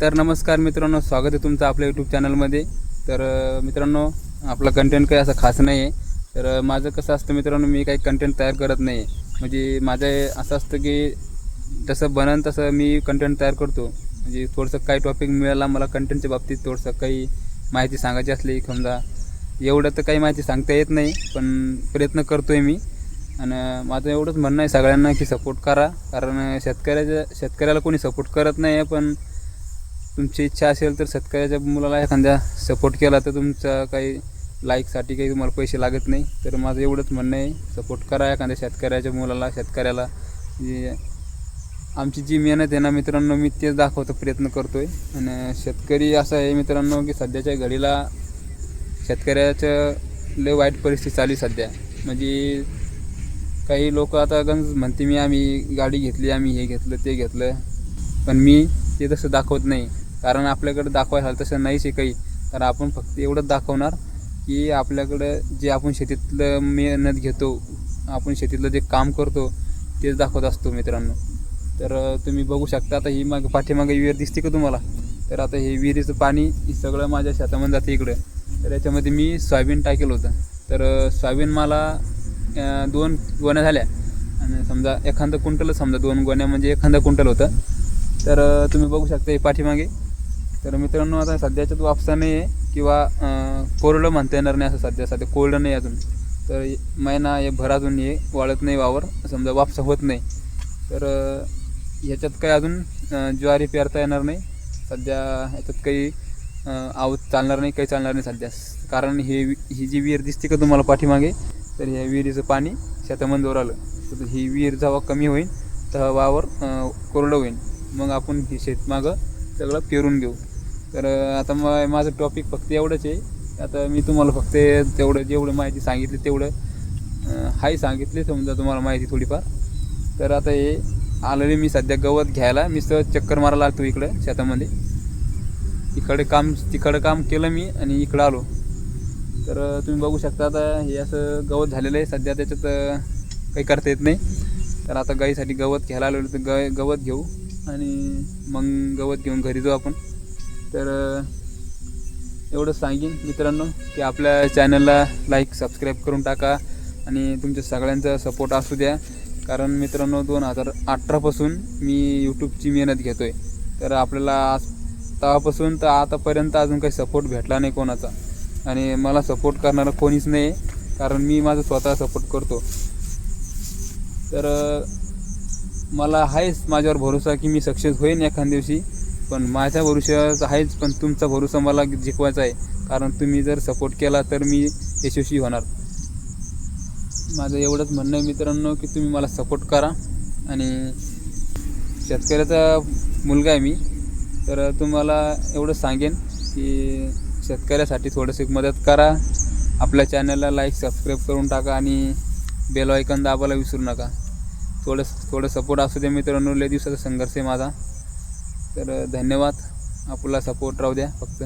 तर नमस्कार मित्रांनो स्वागत आहे तुमचं आपल्या यूट्यूब चॅनलमध्ये तर मित्रांनो आपला कंटेंट काही असं खास नाही आहे तर माझं कसं असतं मित्रांनो मी काही कंटेंट तयार करत नाही म्हणजे माझं असं असतं की जसं बनन तसं मी कंटेंट तयार करतो. म्हणजे थोडंसं काही टॉपिक मिळाला मला कंटेंटच्या बाबतीत थोडंसं काही माहिती सांगायची असली समजा. एवढं तर काही माहिती सांगता येत नाही पण प्रयत्न करतो आहे मी आणि माझं एवढंच म्हणणं आहे सगळ्यांना की सपोर्ट करा. कारण शेतकऱ्याच्या शेतकऱ्याला कोणी सपोर्ट करत नाही आहे पण तुमची इच्छा असेल तर शेतकऱ्याच्या मुलाला एखाद्या सपोर्ट केला तर तुमचा काही लाईकसाठी काही तुम्हाला पैसे लागत नाही. तर माझं एवढंच म्हणणं आहे. सपोर्ट करा एखाद्या शेतकऱ्याच्या मुलाला शेतकऱ्याला. जे आमची जी मेहनत आहे ना मित्रांनो मी तेच दाखवतो प्रयत्न करतो आहे आणि शेतकरी असं आहे मित्रांनो की सध्याच्या घडीला शेतकऱ्याचं लय वाईट परिस्थिती चालू सध्या. म्हणजे काही लोक आता गंज म्हणते मी आम्ही गाडी घेतली आम्ही हे घेतलं ते घेतलं. पण मी ते तसं दाखवत नाही. कारण आपल्याकडे दाखवायला झालं तसं नाहीच आहे काही. तर आपण फक्त एवढंच दाखवणार की आपल्याकडं जे आपण शेतीतलं मेहनत घेतो आपण शेतीतलं जे काम करतो तेच दाखवत असतो मित्रांनो. तर तुम्ही बघू शकता आता ही मागे पाठीमागे विहीर दिसते का तुम्हाला? तर आता हे विहिरीचं पाणी सगळं माझ्या शेतामध्ये जाते इकडं. तर याच्यामध्ये मी सोयाबीन टाकेलं होतं. तर सोयाबीन मला दोन गोण्या झाल्या. आणि समजा एखादं कुंटलच समजा दोन गोण्या म्हणजे एखादं कुंटल होतं. तर तुम्ही बघू शकता हे पाठीमागे. तर मित्रांनो आता सध्याच्यात वापसा नाही आहे किंवा कोरडं म्हणता येणार नाही असं सध्या. सध्या कोरडं नाही अजून. तर महिना हे भर अजून हे वाळत नाही वावर. समजा वापसा होत नाही. तर ह्याच्यात काही अजून ज्वारी पेरता येणार नाही. सध्या ह्याच्यात काही आऊत चालणार नाही काही चालणार नाही सध्या. कारण हे वि- ही जी विहीर दिसते का तुम्हाला पाठीमागे तर ह्या विहिरीचं पाणी शेतामंदवर आलं. तर ही विहीर जेव्हा कमी होईल तेव्हा वावर कोरडं होईल. मग आपण ही शेतमागं सगळं पेरून घेऊ. तर आता मग माझं टॉपिक फक्त एवढंच आहे. आता मी तुम्हाला फक्त तेवढं जेवढं माहिती सांगितली तेवढं हाय सांगितली समजा तुम्हाला माहिती थोडीफार. तर आता हे आलेले मी सध्या गवत घ्यायला मी सहज चक्कर मारायला लागतो इकडं शेतामध्ये. इकडे काम तिकडं काम केलं मी आणि इकडं आलो. तर तुम्ही बघू शकता आता हे असं गवत झालेलं आहे. सध्या त्याच्यात काही करता येत नाही. तर आता गाईसाठी गवत घ्यायला आलेलो तर ग गवत घेऊ आणि मग गवत घेऊन घरी जाऊ आपण. तर एवढं सांगेन मित्रांनो की आपल्या चॅनलला लाईक सबस्क्राईब करून टाका आणि तुमच्या सगळ्यांचा सपोर्ट असू द्या. कारण मित्रांनो दोन हजार अठरापासून मी यूट्यूबची मेहनत घेतो आहे तर आपल्याला आज तेव्हापासून तर आतापर्यंत अजून काही सपोर्ट भेटला नाही कोणाचा. आणि मला सपोर्ट करणारं कोणीच नाही कारण मी माझं स्वतः सपोर्ट करतो. तर मला आहेच माझ्यावर भरोसा की मी सक्सेस होईन एखाद्या दिवशी. पण माझ्या भरोशाचा आहेच पण तुमचा भरोसा मला जिंकवायचा आहे. कारण तुम्ही जर सपोर्ट केला तर मी यशस्वी होणार. माझं एवढंच म्हणणं आहे मित्रांनो की तुम्ही मला सपोर्ट करा. आणि शेतकऱ्याचा मुलगा आहे मी तर तुम्हाला एवढं सांगेन की शेतकऱ्यासाठी थोडंसं मदत करा. आपल्या चॅनलला लाईक सबस्क्राईब करून टाका आणि बेल आयकन दाबायला विसरू नका. थोडं थोडं सपोर्ट असू दे मित्रांनो लय दिवसाचा संघर्ष आहे माझा. तर धन्यवाद. आपला सपोर्ट राहू द्या फक्त.